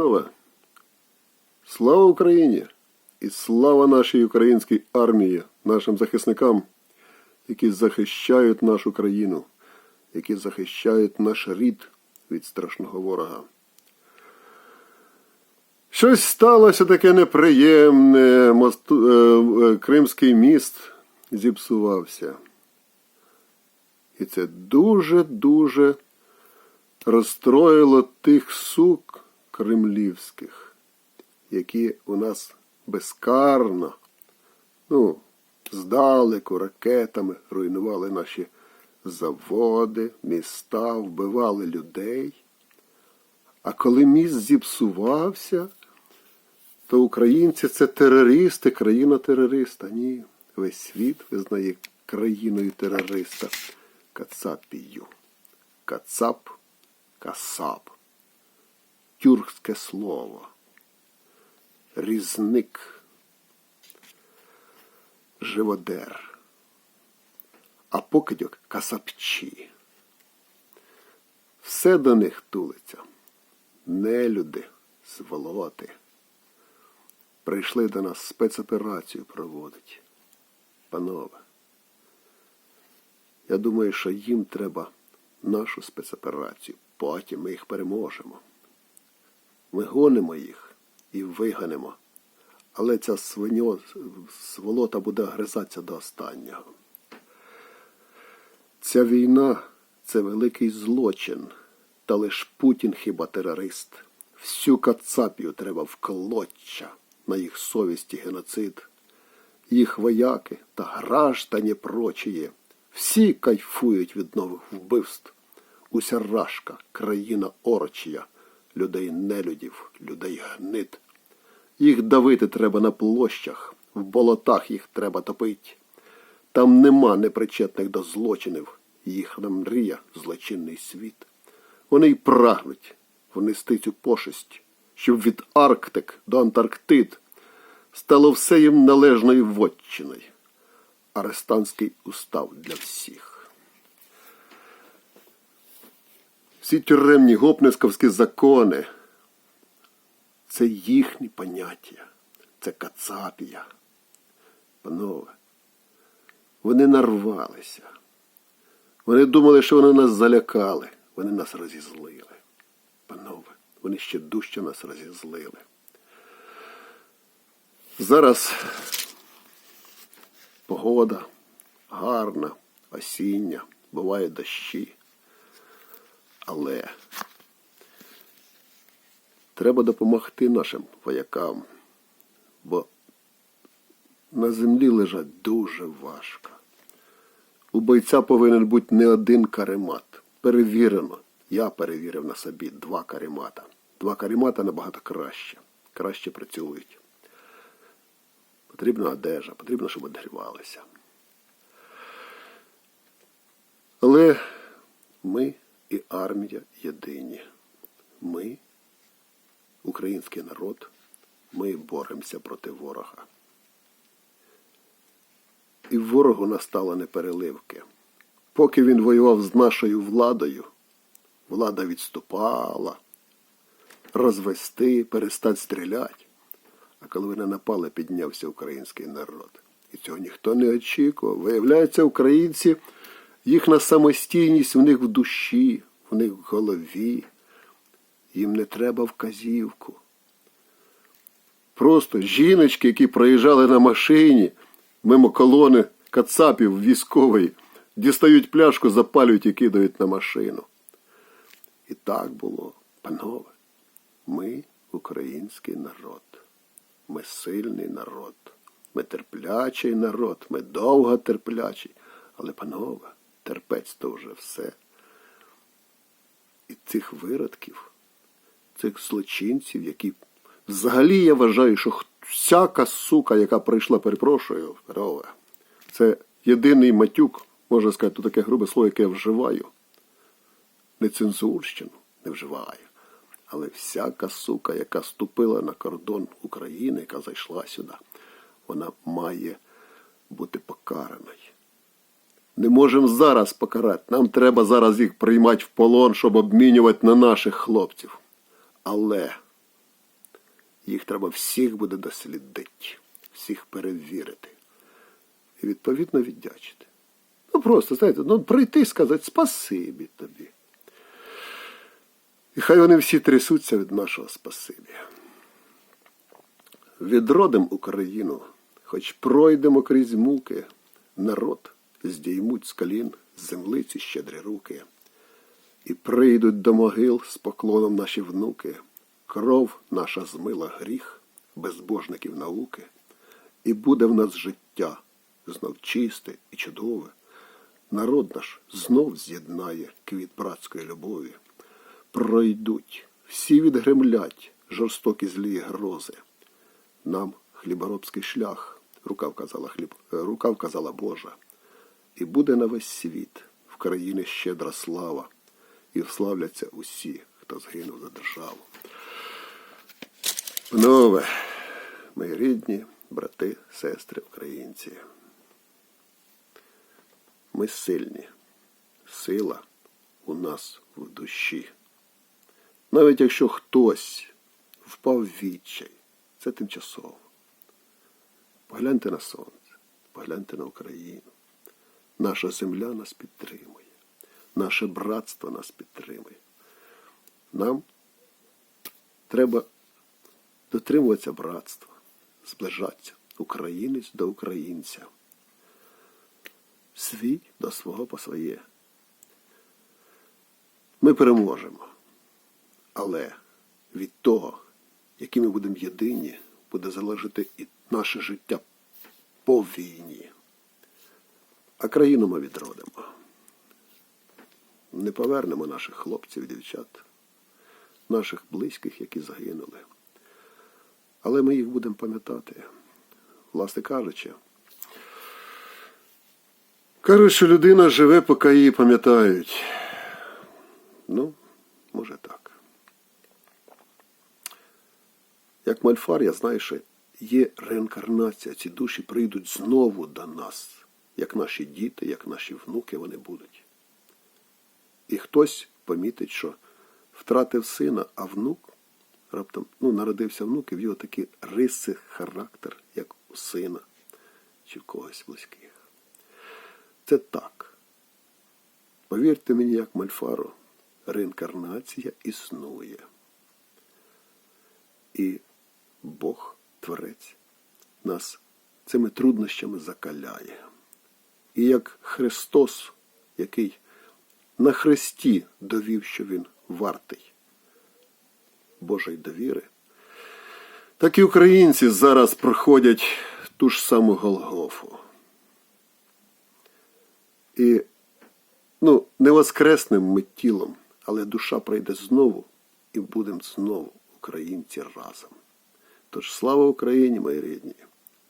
Панове, слава Україні і слава нашій українській армії, нашим захисникам, які захищають нашу країну, які захищають наш рід від страшного ворога. Щось сталося таке неприємне. Мосту, е, е, Кримський міст зіпсувався. І це дуже-дуже розстроїло тих сук кремлівських, які у нас безкарно, ну, здалеку ракетами руйнували наші заводи, міста, вбивали людей. А коли міст зіпсувався, то українці це терористи, країна терориста. Ні, весь світ визнає країною терориста Кацапію. Кацап, касап. Тюркське слово. Різник. Живодер. А покидьок касапчі. Все до них тулиться. Нелюди, сволоти. Прийшли до нас спецоперацію проводить. Панове. Я думаю, що їм треба нашу спецоперацію. Потім ми їх переможемо. Ми гонимо їх і виганемо. Але ця свиньо, сволота буде гризатися до останнього. Ця війна це великий злочин. Та лиш Путін хіба терорист. Всю кацапію треба в на їх совісті геноцид. Їх вояки та граждані прочії. Всі кайфують від нових вбивств. Уся рашка, країна орочія, людей нелюдів, людей гнид. Їх давити треба на площах, в болотах їх треба топить. Там нема непричетних до злочинів, їхня мрія злочинний світ. Вони й прагнуть внести цю пошесть, щоб від Арктик до Антарктид стало все їм належною вотчиною. Арестантський устав для всіх. Всі тюремні гопнисковські закони це їхні поняття, це кацапія. Панове, вони нарвалися. Вони думали, що вони нас залякали. Вони нас розізлили. Панове, вони ще дужче нас розізлили. Зараз погода гарна, осіння, бувають дощі. Але треба допомогти нашим воякам, бо на землі лежать дуже важко. У бойця повинен бути не один каремат. Перевірено. Я перевірив на собі два каремата. Два каремата набагато краще. Краще працюють. Потрібна одежа, потрібно, щоб одягрівалися. Але ми і армія єдині. Ми, український народ, ми боремося проти ворога. І ворогу настало непереливки. Поки він воював з нашою владою, влада відступала, розвести, перестати стріляти. А коли вони напали, піднявся український народ. І цього ніхто не очікував. Виявляється, українці, їхня самостійність в них в душі, в них в голові. Їм не треба вказівку. Просто жіночки, які проїжджали на машині мимо колони кацапів військової, дістають пляшку, запалюють і кидають на машину. І так було, панове, ми український народ. Ми сильний народ, ми терплячий народ, ми довго терплячий. Але, панове, терпець то вже все. І цих виродків, цих злочинців, які взагалі я вважаю, що всяка сука, яка прийшла, перепрошую, панове, це єдиний матюк, можна сказати, то таке грубе слово, яке я вживаю. Не цензурщину не вживаю. Але всяка сука, яка ступила на кордон України, яка зайшла сюди, вона має бути покараною. Не можемо зараз покарати. Нам треба зараз їх приймати в полон, щоб обмінювати на наших хлопців. Але Їх треба всіх буде дослідити, всіх перевірити. І відповідно віддячити. Ну просто, знаєте, ну прийти і сказати спасибі тобі. І хай вони всі трясуться від нашого спасибі. Відродим Україну, хоч пройдемо крізь муки, народ здіймуть з колін землиці щедрі руки. І прийдуть до могил з поклоном наші внуки, кров наша змила гріх, безбожників науки, і буде в нас життя знов чисте і чудове. Народ наш знов з'єднає квіт братської любові. Пройдуть, всі відгремлять жорстокі злі грози. Нам хліборобський шлях, рука вказала, хліб, рука вказала Божа. І буде на весь світ в країни щедра слава, і вславляться усі, хто згинув за державу. Панове, мої рідні, брати, сестри, українці. Ми сильні. Сила у нас в душі. Навіть якщо хтось впав в відчай, це тимчасово. Погляньте на сонце, погляньте на Україну. Наша земля нас підтримує, наше братство нас підтримує. Нам треба дотримуватися братства, зближатися українець до українця, свій до свого по своє. Ми переможемо. Але від того, які ми будемо єдині, буде залежати і наше життя по війні. А країну ми відродимо. Не повернемо наших хлопців, дівчат, наших близьких, які загинули. Але ми їх будемо пам'ятати. Власне кажучи, кажуть, що людина живе, поки її пам'ятають. Ну, може так. Як мальфар, я знаю, що є реінкарнація. Ці душі прийдуть знову до нас, як наші діти, як наші внуки вони будуть. І хтось помітить, що втратив сина, а внук раптом ну, народився внук, і в його такі риси, характер, як у сина чи в когось близьких. Це так. Повірте мені, як мальфару, реінкарнація існує. І Бог, Творець, нас цими труднощами закаляє. І як Христос, який на хресті довів, що Він вартий Божої довіри, так і українці зараз проходять ту ж саму Голгофу. І ну, не воскреснем ми тілом, але душа прийде знову і будемо знову українці разом. Тож слава Україні, мої рідні!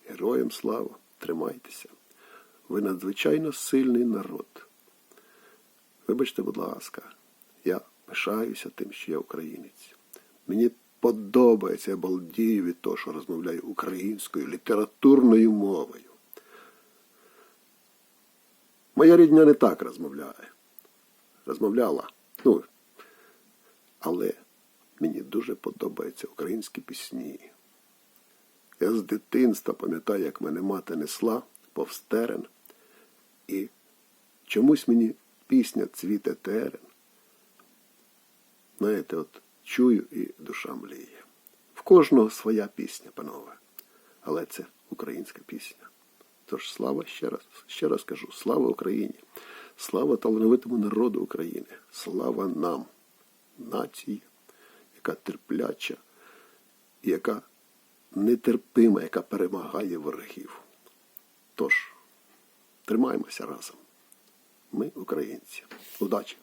Героям слава! Тримайтеся! Ви надзвичайно сильний народ. Вибачте, будь ласка, я пишаюся тим, що я українець. Мені подобається, я балдію від того, що розмовляю українською літературною мовою. Моя рідня не так розмовляє. Розмовляла. Ну, але мені дуже подобаються українські пісні. Я з дитинства пам'ятаю, як мене мати несла повз терен. І чомусь мені пісня цвіте терен. Знаєте, от чую і душа мліє. В кожного своя пісня, панове. Але це українська пісня. Тож слава ще раз, ще раз кажу, слава Україні, слава талановитому народу України, слава нам, нації, яка терпляча, яка нетерпима, яка перемагає ворогів. Тож, тримаємося разом. Ми українці. Удачі!